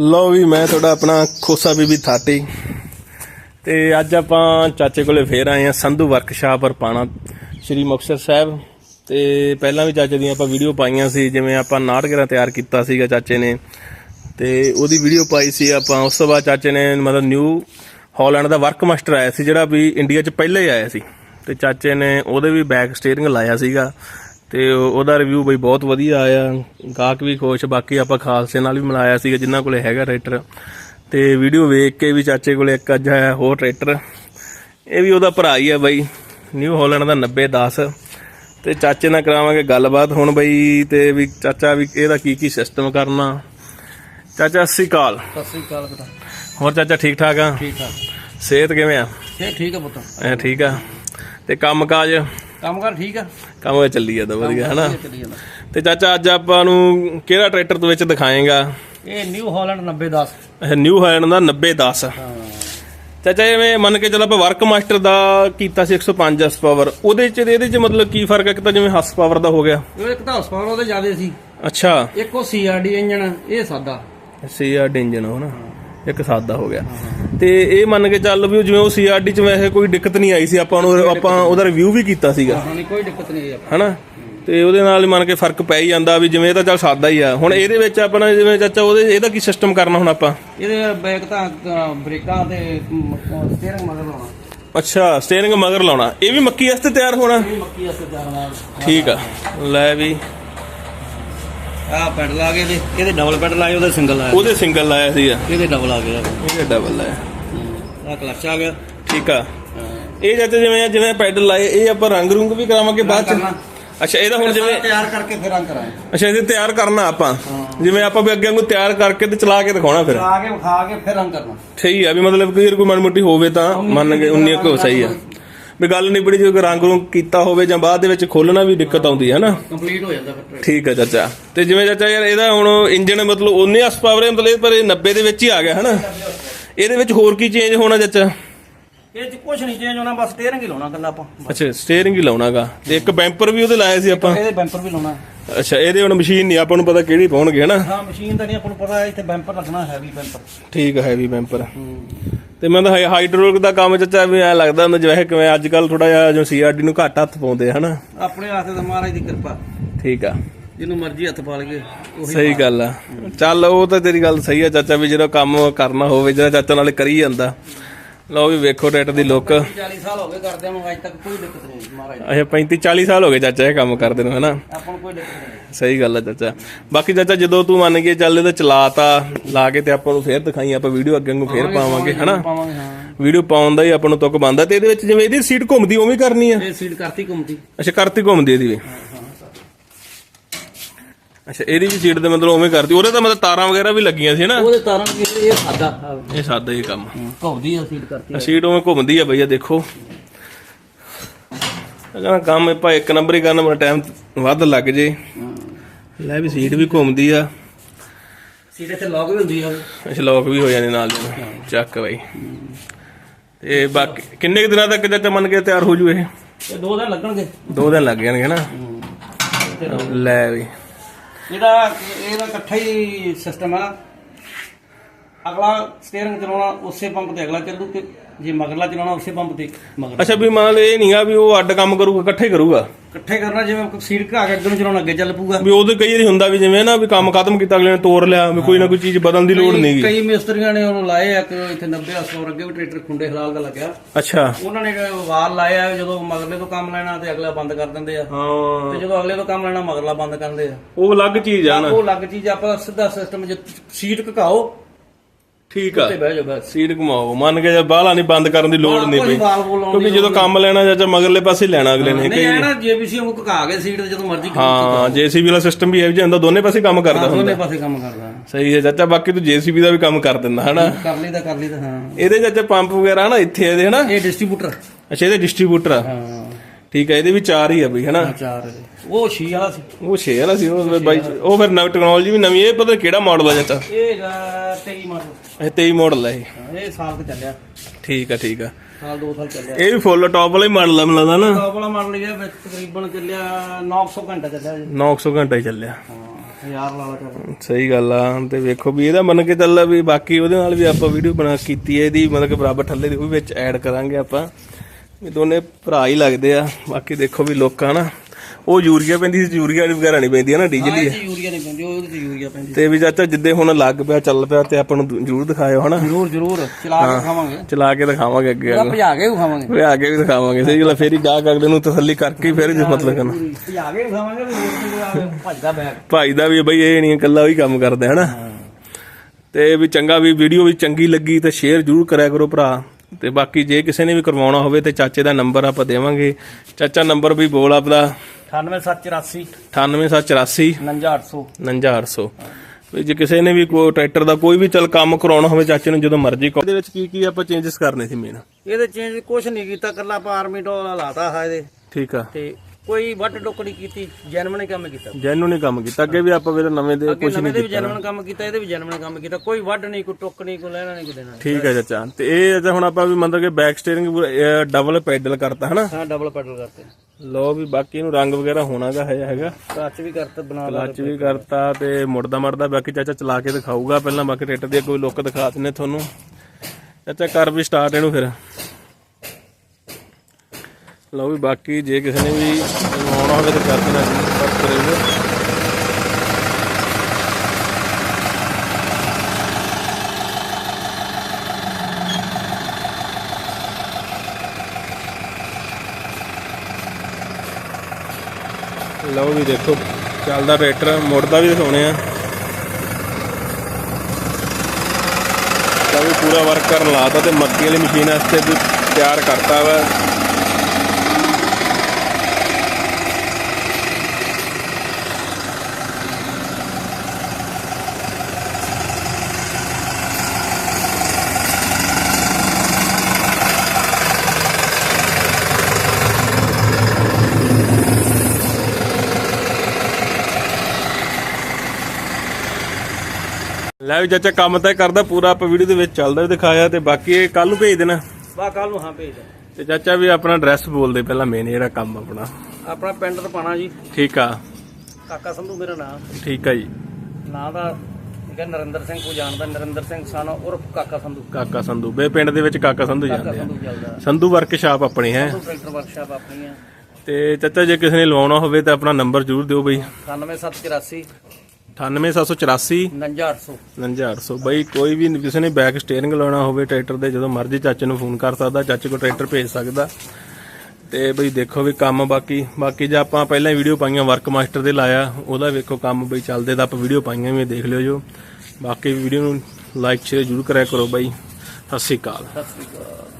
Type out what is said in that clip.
ਲਓ ਵੀ, ਮੈਂ ਤੁਹਾਡਾ ਆਪਣਾ ਖੋਸਾ ਬੀਬੀ ਥਾਟੀ। ਤੇ ਅੱਜ ਆਪਾਂ ਚਾਚੇ ਕੋਲੇ ਫੇਰ ਆਏ ਆ ਸੰਧੂ ਵਰਕਸ਼ਾਪ ਪਾਣਾ ਸ਼੍ਰੀ ਮੁਕਤਸਰ ਸਾਹਿਬ। ਤੇ ਪਹਿਲਾਂ ਵੀ ਚਾਚੇ ਦੀਆਂ ਆਪਾਂ ਵੀਡੀਓ ਪਾਈਆਂ ਸੀ, ਜਿਵੇਂ ਆਪਾਂ ਨਾਟਕਰਾ ਤਿਆਰ ਕੀਤਾ ਸੀਗਾ ਚਾਚੇ ਨੇ। ਤੇ ਉਹਦੀ ਵੀਡੀਓ ਪਾਈ ਸੀ ਆਪਾਂ, ਉਸ ਤੋਂ ਬਾਅਦ ਚਾਚੇ ਨੇ ਮਤਲਬ ਨਿਊ ਹਾਲੈਂਡ ਦਾ ਵਰਕ ਮਾਸਟਰ ਆਇਆ ਸੀ, ਜਿਹੜਾ ਵੀ ਇੰਡੀਆ 'ਚ ਪਹਿਲੇ ਹੀ ਆਇਆ ਸੀ। ਤੇ ਚਾਚੇ ਨੇ ਉਹਦੇ ਵੀ ਬੈਕ ਸਟੀਅਰਿੰਗ ਲਾਇਆ ਸੀਗਾ। ਤੇ ਉਹ- ਉਹਦਾ ਰਿਵਿਊ ਬਈ ਬਹੁਤ ਵਧੀਆ ਆਇਆ। ਗਾਹਕ ਵੀ ਖੁਸ਼ ਬਾਕੀ ਆਪਾਂ ਖਾਲਸੇ ਨਾਲ ਵੀ ਮਿਲਾਇਆ ਸੀਗਾ ਜਿਨ੍ਹਾਂ ਕੋਲੇ ਹੈਗਾ ਟਰੈਕਟਰ ਤੇ ਵੀਡੀਓ ਵੇਖ ਕੇ ਵੀ ਚਾਚੇ ਕੋਲੇ ਇੱਕ ਅੱਜ ਆਇਆ ਹੋਰ ਟਰੈਕਟਰ ਇਹ ਵੀ ਉਹਦਾ ਭਰਾ ਹੀ ਆ ਬਈ ਨਿਊ ਹਾਲੈਂਡ ਦਾ 9010 ਤੇ ਚਾਚੇ ਨਾਲ ਕਰਾਵਾਂਗੇ ਗੱਲਬਾਤ ਹੁਣ ਬਈ ਤੇ ਵੀ ਚਾਚਾ ਵੀ ਇਹਦਾ ਕੀ ਕੀ ਸਿਸਟਮ ਕਰਨਾ। ਚਾਚਾ ਸਤਿ ਸ਼੍ਰੀ ਅਕਾਲ। ਸਤਿ ਸ੍ਰੀ ਅਕਾਲ ਬੇਟਾ। ਹੋਰ ਚਾਚਾ ਠੀਕ ਠਾਕ ਆ? ਠੀਕ ਠਾਕ। ਸਿਹਤ ਕਿਵੇਂ ਆ? ਇਹ ਠੀਕ ਆ ਪੁੱਤ। ਐ ਠੀਕ ਆ। ਤੇ ਕੰਮ ਕਾਜ ਕੰਮ ਕਰ ਠੀਕ ਆ? ਕੰਮ ਚੱਲੀ ਜਾਂਦਾ ਵਧੀਆ ਹਨਾ? ਵਧੀਆ ਚੱਲੀ ਜਾਂਦਾ। ਤੇ ਚਾਚਾ ਅੱਜ ਆਪਾਂ ਨੂੰ ਕਿਹੜਾ ਟਰੈਕਟਰ ਦੇ ਵਿੱਚ ਦਿਖਾਏਗਾ? ਇਹ ਨਿਊ ਹਾਲੈਂਡ 9010 ਇਹ ਨਿਊ ਹਾਲੈਂਡ ਦਾ 9010 ਹਾਂ। ਚਾਚਾ ਜਿਵੇਂ ਮੰਨ ਕੇ ਚੱਲ ਆਪਾਂ ਵਰਕ ਮਾਸਟਰ ਦਾ ਕੀਤਾ ਸੀ 105 ਹਸ ਪਾਵਰ ਉਹਦੇ ਚ ਇਹਦੇ ਚ ਮਤਲਬ ਕੀ ਫ਼ਰਕ ਹੈ ਕਿ ਤਾਂ ਜਿਵੇਂ ਹਸ ਪਾਵਰ ਦਾ ਹੋ ਗਿਆ। ਉਹ ਇੱਕ ਤਾਂ ਹਸਪਤਾਲ ਉਹਦੇ ਜ਼ਿਆਦੇ ਸੀ। ਅੱਛਾ। ਇੱਕ ਉਹ ਸੀਆਰਡੀ ਇੰਜਨ ਇਹ ਸਾਦਾ। ਸੀਆਰਡੀ ਇੰਜਨ ਹੋ ਨਾ। ਇੱਕ ਸਾਦਾ ਹੋ ਗਿਆ। ਤੇ ਇਹ ਮੰਨ ਕੇ ਚੱਲ ਵੀ ਜਿਵੇਂ ਉਹ ਸੀਆਰਡੀ ਚ ਵੈਸੇ ਕੋਈ ਦਿੱਕਤ ਨਹੀਂ ਆਈ ਸੀ ਆਪਾਂ ਨੂੰ ਆਪਾਂ ਉਹਦਾ ਰਿਵਿਊ ਵੀ ਕੀਤਾ ਸੀਗਾ। ਹਾਂ ਨਹੀਂ ਕੋਈ ਦਿੱਕਤ ਨਹੀਂ ਆਈ ਹਨਾ? ਤੇ ਉਹਦੇ ਨਾਲ ਮੰਨ ਕੇ ਫ਼ਰਕ ਪੈ ਹੀ ਜਾਂਦਾ ਵੀ ਜਿਵੇਂ ਇਹ ਤਾਂ ਚੱਲ ਸਾਦਾ ਹੀ ਆ। ਹੁਣ ਇਹਦੇ ਵਿੱਚ ਆਪਣਾ ਜਿਵੇਂ ਚਾਚਾ ਉਹਦੇ ਇਹਦਾ ਕੀ ਸਿਸਟਮ ਕਰਨਾ ਹੁਣ ਆਪਾਂ? ਇਹਦੇ ਬੈਕ ਤਾਂ ਬ੍ਰੇਕਾਂ ਤੇ ਸਟੀਅਰਿੰਗ ਮਗਰ ਲਾਉਣਾ। ਅੱਛਾ ਸਟੀਅਰਿੰਗ ਮਗਰ ਲਾਉਣਾ। ਇਹ ਵੀ ਮੱਕੀ ਵਾਸਤੇ ਤਿਆਰ ਹੋਣਾ? ਇਹ ਮੱਕੀ ਅਸਰ ਜਾਣਾ ਠੀਕ ਆ। ਲੈ ਵੀ। ਆ ਪੈਡਲ ਆ ਗਏ ਇਹਦੇ ਇਹਦੇ ਡਬਲ ਪੈਡਲ ਆਏ ਉਹਦੇ ਸਿੰਗਲ ਆਏ। ਉਹਦੇ ਸਿੰਗਲ ਲਾਇਆ ਸੀ ਇਹਦੇ ਡਬਲ ਆ ਗਿਆ ਇਹਦੇ ਡਬਲ ਲਾਇਆ ਆ ਕਲਚ ਆ ਗਿਆ। ਠੀਕ ਆ। ਇਹ ਚਾਚਾ ਜਿਵੇਂ ਜਿਵੇਂ ਪੈਡਲ ਲਾਏ ਇਹ ਆਪਾਂ ਰੰਗ ਰੂੰਗ ਵੀ ਕਰਾਵਾਂਗੇ ਬਾਅਦ ਚ। ਅੱਛਾ ਇਹਦਾ ਹੁਣ ਜਿਵੇਂ ਤਿਆਰ ਕਰਕੇ ਫਿਰ ਰੰਗ ਕਰਾਏ ਅੱਛਾ ਇਹਦੇ ਤਿਆਰ ਕਰਨਾ ਆਪਾਂ। ਜਿਵੇਂ ਆਪਾਂ ਵੀ ਅੱਗੇ ਵਾਂਗੂ ਤਿਆਰ ਕਰਕੇ ਤੇ ਚਲਾ ਕੇ ਦਿਖਾਉਣਾ ਫਿਰ। ਆ ਕੇ ਵਿਖਾ ਕੇ ਫਿਰ ਰੰਗ ਕਰਨਾ। ਸਹੀ ਆ ਵੀ ਮਤਲਬ ਕਿ ਕੋਈ ਮਨਮੁੱਟੀ ਹੋਵੇ ਤਾਂ ਮੰਨ ਕੇ 19 ਕੋ ਸਹੀ ਆ। ਵੀ ਗੱਲ ਨਹੀਂ ਬੜੀ ਜੇ ਰੰਗ ਰੂੰਗ ਕੀਤਾ ਹੋਵੇ ਜਾਂ ਬਾਅਦ ਦੇ ਵਿੱਚ ਖੋਲਣਾ ਵੀ ਦਿੱਕਤ ਆਉਂਦੀ ਹੈ ਨਾ? ਕੰਪਲੀਟ ਹੋ ਜਾਂਦਾ ਫਿਰ ਠੀਕ ਹੈ ਚਾਚਾ। ਤੇ ਜਿਵੇਂ ਚਾਚਾ ਯਾਰ ਇਹਦਾ ਹੁਣ ਇੰਜਨ ਮਤਲਬ ਉਹਨੇ ਹਸ ਪਾਵਰ ਮਤਲਬ ਇਹ ਪਰ ਇਹ 90 ਦੇ ਵਿੱਚ ਹੀ ਆ ਗਿਆ ਹਨਾ ਇਹਦੇ ਵਿੱਚ ਹੋਰ ਕੀ ਚੇਂਜ ਹੋਣਾ ਚਾਚਾ? ਇਹ ਚ ਕੁਝ ਨਹੀਂ ਚੇਂਜ ਹੋਣਾ ਬਸ ਸਟੀਅਰਿੰਗ ਹੀ ਲਾਉਣਾ ਕੱਲਾ ਆਪਾਂ। ਅੱਛਾ ਸਟੀਅਰਿੰਗ ਹੀ ਲਾਉਣਾਗਾ। ਤੇ ਇੱਕ ਬੈਂਪਰ ਵੀ ਉਹਦੇ ਲਾਇਆ ਸੀ ਆਪਾਂ? ਇਹਦੇ ਬੈਂਪਰ ਵੀ ਲਾਉਣਾ। ਅੱਛਾ ਇਹਦੇ ਹੁਣ ਮਸ਼ੀਨ ਨਹੀਂ ਆਪਾਂ ਨੂੰ ਪਤਾ ਕਿਹੜੀ ਪਾਉਣਗੇ ਹਨਾ ਹਾਂ ਮਸ਼ੀਨ ਤਾਂ ਨਹੀਂ ਆਪਾਂ ਨੂੰ ਪਤਾ ਹੈ, ਇੱਥੇ ਬੈਂਪਰ ਲੱਗਣਾ ਹੈਵੀ ਬੈਂਪਰ ਠੀਕ ਹੈ ਹੈਵੀ ਬੈਂਪਰ ਤੇ ਮੈਂ ਤਾਂ ਹਾਈਡਰੋਲਿਕ ਦਾ ਕੰਮ ਚਾਚਾ ਵੀ ਐ ਲੱਗਦਾ ਹੁੰਦਾ ਜਿਵੇਂ ਕਿਵੇਂ ਅੱਜ ਕੱਲ ਥੋੜਾ ਜਿਹਾ ਜੋ ਸੀਆਰਡੀ ਨੂੰ ਘੱਟ ਹੱਥ ਪਾਉਂਦੇ ਹਨਾ? ਆਪਣੇ ਵਾਸਤੇ ਤਾਂ ਮਹਾਰਾਜ ਦੀ ਕਿਰਪਾ। ਠੀਕ ਆ। ਜਿਹਨੂੰ ਮਰਜ਼ੀ ਹੱਥ ਪਾ ਲਗੇ ਉਹੀ ਸਹੀ ਗੱਲ ਆ। ਚੱਲ ਉਹ ਤਾਂ ਤੇਰੀ ਗੱਲ ਸਹੀ ਆ ਚਾਚਾ ਵੀ ਜਿਹੜਾ ਕੰਮ ਕਰਨਾ ਹੋਵੇ ਜਿਹੜਾ ਚਾਚਾ ਨਾਲ ਕਰੀ ਜਾਂਦਾ। ਲਓ ਵੀ ਵੇਖੋ ਰੇਟ ਦੀ ਲੁੱਕ 40 ਸਾਲ ਹੋ ਗਏ ਕਰਦਿਆਂ ਨੂੰ ਅੱਜ ਤੱਕ ਕੋਈ ਦਿੱਕਤ ਨਹੀਂ ਮਹਾਰਾਜ। ਅੱਛਾ 35 40 ਸਾਲ ਹੋ ਗਏ ਚਾਚਾ ਇਹ ਕੰਮ ਕਰਦੇ ਨੂੰ ਹਨਾ? ਆਪਾਂ ਨੂੰ ਕੋਈ ਦਿੱਕਤ ਨਹੀਂ ਸਹੀ ਗੱਲ ਆ ਚਾਚਾ। ਬਾਕੀ ਚਾਚਾ ਜਦੋਂ ਤੂੰ ਮੰਨ ਕੇ ਚੱਲ ਇਹਦਾ ਚਲਾਤਾ ਲਾ ਕੇ ਤੇ ਆਪਾਂ ਨੂੰ ਫੇਰ ਦਿਖਾਈ ਆਪਾਂ ਵੀਡੀਓ ਅੱਗੇ ਨੂੰ ਫੇਰ ਪਾਵਾਂਗੇ ਹਨਾ? ਪਾਵਾਂਗੇ ਹਾਂ। ਵੀਡੀਓ ਪਾਉਣ ਦਾ ਹੀ ਆਪਾਂ ਨੂੰ ਤੁੱਕ ਬੰਦਾ ਤੇ ਇਹਦੇ ਵਿੱਚ ਜਿਵੇਂ ਇਹਦੀ ਸੀਟ ਘੁੰਮਦੀ ਉਵੇਂ ਕਰਨੀ ਆ? ਇਹ ਸੀਟ ਕਰਤੀ ਘੁੰਮਦੀ ਅੱਛਾ ਕਰਤੀ ਘੁੰਮਦੀ ਇਹਦੀ ਵੀ। ਅੱਛਾ ਇਹਦੀ ਵੀ ਸੀਟ ਦੇ ਮਤਲਬ ਉਵੇਂ ਕਰਦੀ ਉਹਦੇ ਤਾਂ ਮਤਲਬ ਤਾਰਾਂ ਵਗੈਰਾ ਵੀ ਲੱਗੀਆਂ ਸੀ ਨਾ? ਉਹਦੇ ਤਾਰਾਂ ਨੂੰ ਇਹ ਸਾਦਾ। ਇਹ ਸਾਦਾ ਹੀ ਕੰਮ। ਘੁੰਮਦੀ ਆ ਸੀਟ ਕਰਤੀ। ਸੀਟ ਉਵੇਂ ਘੁੰਮਦੀ ਆ ਭਈਆ ਦੇਖੋ। ਅਗਰ ਕੰਮ ਇਹ ਪਾ ਇੱਕ ਨੰਬਰ ਹੀ ਕਰਨ ਮੇਰਾ ਟਾਈਮ ਵੱਧ ਲੱਗ ਜੇ। ਲੈ ਵੀ ਸੀਟ ਵੀ ਘੁੰਮਦੀ ਆ। ਸੀਟ ਇੱਥੇ ਲੌਕ ਵੀ ਹੁੰਦੀ ਆ। ਅੱਛਾ ਲੋਕ ਵੀ ਹੋ ਜਾਣੇ ਨਾਲ ਦੀ ਨਾਲ। ਚੱਕ ਬਾਈ। ਤੇ ਬਾਕੀ ਕਿੰਨੇ ਕੁ ਦਿਨਾਂ ਤੱਕ ਚਾਚਾ ਮੰਨ ਕੇ ਤਿਆਰ ਹੋ ਜੂ ਇਹ? ਇਹ ਦੋ ਦਿਨ ਲੱਗਣਗੇ। ਦੋ ਦਿਨ ਲੱਗ ਜਾਣਗੇ ਨਾ। ਲੈ ਵੀ। ਇਹਦਾ ਇਹਦਾ ਇਕੱਠਾ ਹੀ ਸਿਸਟਮ ਆ। ਅਗਲਾ ਸਟੀਅਰਿੰਗ ਚਲਾਉਣਾ ਉਸੇ ਪੰਪ ਤੇ ਅਗਲਾ ਚੱਲੂ ਤੇ ਜੇ ਮਗਰਲਾ ਚਲਾਉਣਾ ਉਸੇ ਪੰਪ ਤੇ ਮਗਰ ਅੱਛਾ ਵੀ ਮੰਨ ਲਓ ਇਹ ਨਹੀਂਗਾ ਵੀ ਉਹ ਅੱਡ ਕੰਮ ਕਰੂਗਾ ਇਕੱਠੇ ਕਰੂਗਾ। ਇਕੱਠੇ ਕਰਨਾ ਜਿਵੇਂ ਸੀਟ ਘਾ ਕੇ ਅੱਗੇ ਨੂੰ ਚਲਾਉਣਾ ਅੱਗੇ ਚੱਲ ਪੂਗਾ ਵੀ ਉਹਦੇ ਕਈ ਵਾਰੀ ਹੁੰਦਾ ਵੀ ਜਿਵੇਂ ਨਾ ਵੀ ਕੰਮ ਖਤਮ ਕੀਤਾ ਅਗਲੇ ਨੇ ਤੋੜ ਲਿਆ ਵੀ ਕੋਈ ਨਾ ਕੋਈ ਚੀਜ਼ ਬਦਲਣ ਦੀ ਲੋੜ ਨਹੀਂਗੀ ਕਈ ਮਿਸਤਰੀਆਂ ਨੇ ਉਹਨੂੰ ਲਾਏ ਆ ਕਿ ਇੱਥੇ 90 ਹਸਪਤਾਲ ਅੱਗੇ ਵੀ ਟਰੈਕਟਰ ਖੁੰਡੇ ਹਲਾਲ ਦਾ ਲੱਗਿਆ। ਅੱਛਾ। ਉਹਨਾਂ ਨੇ ਵਾਲ ਲਾਏ ਆ ਜਦੋਂ ਮਗਰਲੇ ਤੋਂ ਕੰਮ ਲੈਣਾ ਤੇ ਅਗਲਾ ਬੰਦ ਕਰ ਦਿੰਦੇ ਆ। ਹਾਂ। ਤੇ ਜਦੋਂ ਅਗਲੇ ਤੋਂ ਕੰਮ ਲੈਣਾ ਮਗਰਲਾ ਬੰਦ ਕਰਦੇ ਆ। ਉਹ ਅਲੱਗ ਚੀਜ਼ ਆ ਨਾ। ਉਹ ਲੱਗ ਚੀਜ਼ ਆਪਾਂ ਸਿੱਧਾ ਸਿਸਟਮ ਜੇ ਸੀਟ ਘਕਾਓ ਠੀਕ ਆ। ਬਹਿ ਬਸ ਸੀਟ ਘੁਮਾਓ। ਮੰਨ ਕੇ ਜੇ ਬਾਹਲਾ ਨਹੀਂ ਬੰਦ ਕਰਨ ਦੀ ਲੋੜ ਨਹੀਂ ਪਈ। ਕਿਉਂਕਿ ਜਦੋਂ ਕੰਮ ਲੈਣਾ ਚਾਚਾ ਮਗਰਲੇ ਪਾਸੇ ਲੈਣਾ ਅਗਲੇ ਨੇ ਨਹੀਂ ਨਾ ਜੇਬੀਸੀ ਨੂੰ ਘਕਾ ਕੇ ਸੀਟ ਤੇ ਜਦੋਂ ਮਰਜ਼ੀ ਹਾਂ ਜੀਸੀਬੀ ਵਾਲਾ ਸਿਸਟਮ ਵੀ ਇਹੋ ਜਿਹਾ ਹੁੰਦਾ ਦੋਨੇ ਪਾਸੇ ਕੰਮ ਕਰਦਾ ਹੁੰਦਾ। ਦੋਨੇ ਪਾਸੇ ਕੰਮ ਕਰਦਾ। ਸਹੀ ਹੈ ਚਾਚਾ ਬਾਕੀ ਤੂੰ ਜੀਸੀਬੀ ਦਾ ਵੀ ਕੰਮ ਕਰ ਦਿੰਦਾ ਹਨਾ? ਕਰ ਲਈ ਤਾਂ ਕਰ ਲਈ ਤਾਂ ਹਾਂ। ਇਹਦੇ ਚਾਚਾ ਪੰਪ ਵਗੈਰਾ ਨਾ ਇੱਥੇ ਇਹਦੇ ਹਨਾ? ਇਹ ਡਿਸਟ੍ਰੀਬਿਊਟਰ ਅੱਛਾ ਇਹਦੇ ਡਿਸਟ੍ਰੀਬਿਊਟਰ ਆ। ਹਾਂ। ਠੀਕ ਹੈ ਇਹਦੇ ਵੀ ਚਾਰ ਹੀ ਆ ਬਈ ਹਨਾ? ਚਾਰ। ਉਹ ਛੀ ਵਾਲਾ ਸੀ। ਉਹ 6 ਵਾਲਾ ਸੀ ਉਹ ਬਾਈ ਉਹ ਫਿਰ ਨਵੀਂ ਟੈਕਨੋਲੋਜੀ ਵੀ ਨਵੀਂ ਇਹ ਪਤਾ ਕਿਹੜਾ ਮਾਡਲ ਆ ਚਾਚਾ ਇਹ ਹੈਗਾ 23 ਮਾਡਲ ਇਹ 23 ਮਾਡਲ ਹੈ ਇਹ ਸਾਲ ਤੇ ਚੱਲਿਆ। ਠੀਕ ਆ ਠੀਕ ਆ। ਸਾਲ ਦੋ ਸਾਲ ਚੱਲਿਆ। ਇਹ ਵੀ ਫੁੱਲ ਟੌਪ ਵਾਲਾ ਹੀ ਮਾਡਲ ਆ ਮੈਨੂੰ ਲੱਗਦਾ ਨਾ। ਟੌਪ ਵਾਲਾ ਮਾਡਲ ਇਹ ਵਿੱਚ ਤਕਰੀਬਨ ਚੱਲਿਆ 900 ਘੰਟਾ ਚੱਲਿਆ ਜੀ। 900 ਘੰਟਾ ਹੀ ਚੱਲਿਆ। ਹਜ਼ਾਰ ਲਾ ਲਾ ਚੱਲ। ਸਹੀ ਗੱਲ ਆ ਤੇ ਵੇਖੋ ਵੀ ਇਹਦਾ ਮੰਨ ਕੇ ਚੱਲ ਵੀ ਬਾਕੀ ਉਹਦੇ ਨਾਲ ਵੀ ਆਪਾਂ ਵੀਡੀਓ ਬਣਾ ਕੀਤੀ ਹੈ ਇਹਦੀ ਮਤਲਬ ਕਿ ਬਰਾਬਰ ਥੱਲੇ ਦੀ ਉਹ ਵਿੱਚ ਐਡ ਕਰਾਂਗੇ ਆਪਾਂ। ਇਹ ਦੋਨੇ ਭਰਾ ਹੀ ਲੱਗਦੇ ਆ। ਬਾਕੀ ਦੇਖੋ ਵੀ ਲੋਕਾਂ ਨਾ ਉਹ ਯੂਰੀਆ ਪੈਂਦੀ ਸੀ ਯੂਰੀਆ ਵਗੈਰਾ ਨਹੀਂ ਪੈਂਦੀ ਹੈ ਨਾ ਡੀਜ਼ਲ ਹੀ ਹੈ। ਯੂਰੀਆ ਨਹੀਂ ਪੈਂਦੀ ਉਹਦੇ ਤੇ ਯੂਰੀਆ ਪੈਂਦੀ। ਤੇ ਵੀ ਚਾਚਾ ਜਿੱਦੇ ਹੁਣ ਲੱਗ ਪਿਆ ਚੱਲ ਪਿਆ ਤੇ ਆਪਾਂ ਨੂੰ ਜ਼ਰੂਰ ਦਿਖਾਇਓ ਹਨਾ? ਜ਼ਰੂਰ ਜ਼ਰੂਰ ਚਲਾ ਕੇ ਖਾਵਾਂਗੇ ਚਲਾ ਕੇ ਦਿਖਾਵਾਂਗੇ ਅੱਗੇ ਪੂਰਾ ਭਜਾ ਕੇ ਵੀ ਖਾਵਾਂਗੇ ਵੇ ਆ ਕੇ ਵੀ ਦਿਖਾਵਾਂਗੇ ਸਹੀ ਗੱਲ ਫੇਰ ਹੀ ਜਾ ਕੇ ਅਗਲੇ ਨੂੰ ਤਸੱਲੀ ਕਰਕੇ ਫਿਰ ਜਿਸ ਮਤਲਬ ਕਰਨਾ। ਭਜਾ ਕੇ ਵੀ ਖਾਵਾਂਗੇ ਵੀ ਰੋਡ ਤੇ ਭਜਦਾ ਬੈਗ ਭਾਈ ਦਾ ਵੀ ਬਈ ਇਹ ਨਹੀਂ ਇਕੱਲਾ ਹੀ ਕੰਮ ਕਰਦੇ ਹਨਾ? ਤੇ ਵੀ ਚੰਗਾ ਵੀ ਵੀਡੀਓ ਵੀ ਚੰਗੀ ਲੱਗੀ ਤੇ ਸ਼ੇਅਰ ਜ਼ਰੂਰ ਕਰਿਆ ਕਰੋ ਭਰਾ। ਤੇ ਬਾਕੀ ਜੇ ਕਿਸੇ ਨੇ ਵੀ ਕਰਵਾਉਣਾ ਹੋਵੇ ਤੇ ਚਾਚੇ ਦਾ ਨੰਬਰ ਆਪਾਂ ਦੇਵਾਂਗੇ। ਚਾਚਾ ਨੰਬਰ ਵੀ ਬੋਲ ਆਪਦਾ। 98784 98784 99800 99800 ਵੀ ਜੇ ਕਿਸੇ ਨੇ ਵੀ ਕੋਈ ਟਰੈਕਟਰ ਦਾ ਕੋਈ ਵੀ ਚਲ ਕੰਮ ਕਰਾਉਣਾ ਹੋਵੇ ਚਾਚੇ ਨੂੰ ਜਦੋਂ ਮਰਜ਼ੀ ਕਹੋ। ਇਹਦੇ ਵਿੱਚ ਕੀ ਕੀ ਆਪਾਂ ਚੇਂਜਸ ਕਰਨੇ ਸੀ ਮੇਨ ਇਹਦੇ ਚੇਂਜ ਕੁਝ ਨਹੀਂ ਕੀਤਾ ਕੱਲਾ ਆਪਾਂ ਆਰਮੀ ਡੋਲ ਲਾਤਾ ਹੈ ਇਹਦੇ ਠੀਕ ਆ। ਤੇ ਕੋਈ ਵੱਟ ਟੁੱਕ ਨਹੀਂ ਕੀਤੀ ਜੈਨੂਨ ਕੰਮ ਕੀਤਾ। ਜੈਨੂ ਨੇ ਕੰਮ ਕੀਤਾ। ਅੱਗੇ ਵੀ ਆਪਾਂ ਵੀ ਨਵੇਂ ਦੇ ਅੱਗੇ ਨਵੇਂ ਦੇ ਵੀ ਜੈਨੂਨ ਕੰਮ ਕੀਤਾ ਇਹਦੇ ਵੀ ਜੈਨੂਨ ਕੰਮ ਕੀਤਾ। ਕੋਈ ਵੱਢ ਨਹੀਂ ਕੋਈ ਟੁੱਕ ਨਹੀਂ ਕੋਈ ਲੈਣਾ ਨਹੀਂ ਕੋਈ ਦੇਣਾ ਨਹੀਂ। ਠੀਕ ਹੈ ਚਾਚਾ। ਤੇ ਇਹ ਤਾਂ ਹੁਣ ਆਪਾਂ ਵੀ ਮਤਲਬ ਕਿ ਬੈਕ ਸਟੀਅਰਿੰਗ ਡਬਲ ਪੈਡਲ ਕਰਤਾ ਹਨਾ? ਹਾਂ ਡਬਲ ਪੈਡਲ ਕਰਤੇ। ਲੋ ਵੀ ਬਾਕੀ ਇਹਨੂੰ ਰੰਗ ਵਗੈਰਾ ਹੋਣਾਗਾ ਹੈ ਹੈਗਾ। ਕਲਚ ਵੀ ਕਰਤਾ ਬਣਾ ਲਾ ਕਲਚ ਵੀ ਕਰਤਾ ਤੇ ਮੁੜਦਾ ਮਰਦਾ ਬਾਕੀ ਚਾਚਾ ਚਲਾ ਕੇ ਦਿਖਾਊਗਾ। ਪਹਿਲਾਂ ਬਾਕੀ ਟਰੈਕਟਰ ਦੀ ਕੋਈ ਲੁੱਕ ਦਿਖਾ ਦਿੰਨੇ ਤੁਹਾਨੂੰ। ਚਾਚਾ ਕਰ ਵੀ ਸਟਾਰਟ ਇਹਨੂੰ ਫਿਰ। ਲਓ ਵੀ ਬਾਕੀ ਜੇ ਕਿਸੇ ਨੇ ਵੀ ਆਉਣਾ ਹੋਵੇ ਤਾਂ ਕਰ ਦੇਣਾ ਜੀ, ਪਰ ਕਰਿਓ। ਲਓ ਵੀ ਦੇਖੋ, ਚੱਲਦਾ ਟਰੈਕਟਰ ਮੁੜਦਾ ਵੀ ਦਿਖਾਉਣੇ ਆ। ਤਾਂ ਵੀ ਪੂਰਾ ਵਰਕ ਕਰਨ ਲਾਤਾ ਤੇ ਮੱਕੀ ਵਾਲੀ ਮਸ਼ੀਨ ਵਾਸਤੇ ਵੀ ਤਿਆਰ ਕਰਤਾ ਵਾ। ਲੈ ਵੀ ਚਾਚਾ ਕੰਮ ਤਾਂ ਇਹ ਕਰਦਾ ਪੂਰਾ ਆਪਾਂ ਵੀਡੀਓ ਦੇ ਵਿੱਚ ਚੱਲਦਾ ਵੀ ਦਿਖਾਇਆ ਤੇ ਬਾਕੀ ਇਹ ਕੱਲ ਨੂੰ ਭੇਜ ਦੇਣਾ। ਬਾ ਕੱਲ ਨੂੰ ਹਾਂ ਭੇਜ ਦੇ। ਤੇ ਚਾਚਾ ਵੀ ਆਪਣਾ ਐਡਰੈਸ ਬੋਲਦੇ ਪਹਿਲਾਂ ਮੇਨ ਜਿਹੜਾ ਕੰਮ ਆਪਣਾ। ਆਪਣਾ ਪਿੰਡ ਰਪਾਣਾ ਜੀ। ਠੀਕ ਆ। ਕਾਕਾ ਸੰਧੂ ਮੇਰਾ ਨਾਮ। ਠੀਕ ਆ ਜੀ। ਨਾਂ ਦਾ ਹੈ ਨਰਿੰਦਰ ਸਿੰਘ ਕੋ ਜਾਣਦਾ ਨਰਿੰਦਰ ਸਿੰਘ ਸਾਨੋ ਉਰਫ ਕਾਕਾ ਸੰਧੂ। ਕਾਕਾ ਸੰਧੂ। ਬੇ ਪਿੰਡ ਦੇ ਵਿੱਚ ਕਾਕਾ ਸੰਧੂ ਕਾਕਾ ਜਾਂਦੇ ਆ। ਸੰਧੂ ਚੱਲਦਾ। ਸੰਧੂ ਵਰਕਸ਼ਾਪ ਆਪਣੀ ਹੈ। ਸੰਧੂ ਟਰੈਕਟਰ ਵਰਕਸ਼ਾਪ ਆਪਣੀ ਹੈ ਤੇ ਚਾਚਾ ਜੇ ਕਿਸੇ ਨੇ ਲਵਾਉਣਾ ਹੋਵੇ ਤਾਂ ਆਪਣਾ ਨੰਬਰ ਜ਼ਰੂਰ ਦਿਓ ਬਈ। 97784 98784 99800 9800 ਬਈ ਕੋਈ ਵੀ ਕਿਸੇ ਨੇ ਬੈਕ ਸਟੀਅਰਿੰਗ ਲਾਉਣਾ ਹੋਵੇ ਟਰੈਕਟਰ ਦੇ ਜਦੋਂ ਮਰਜ਼ੀ ਚਾਚੇ ਨੂੰ ਫੋਨ ਕਰ ਸਕਦਾ ਚਾਚੇ ਕੋਲ ਟਰੈਕਟਰ ਭੇਜ ਸਕਦਾ। ਤੇ ਬਈ ਦੇਖੋ ਵੀ ਕੰਮ ਬਾਕੀ ਬਾਕੀ ਜੇ ਆਪਾਂ ਪਹਿਲਾਂ ਵੀਡੀਓ ਪਾਈਆਂ ਵਰਕ ਮਾਸਟਰ ਦੇ ਲਾਇਆ ਉਹਦਾ ਵੇਖੋ ਕੰਮ ਬਈ ਚੱਲਦੇ ਤਾਂ ਆਪਾਂ ਵੀਡੀਓ ਪਾਈਆਂ ਵੀ ਦੇਖ ਲਿਓ ਜੋ। ਬਾਕੀ ਵੀਡੀਓ ਨੂੰ ਲਾਈਕ ਸ਼ੇਅਰ ਜ਼ਰੂਰ ਕਰਿਆ ਕਰੋ ਬਈ। ਸਤਿ ਸ਼੍ਰੀ ਅਕਾਲ। ਸਤਿ ਸ੍ਰੀ ਅਕਾਲ।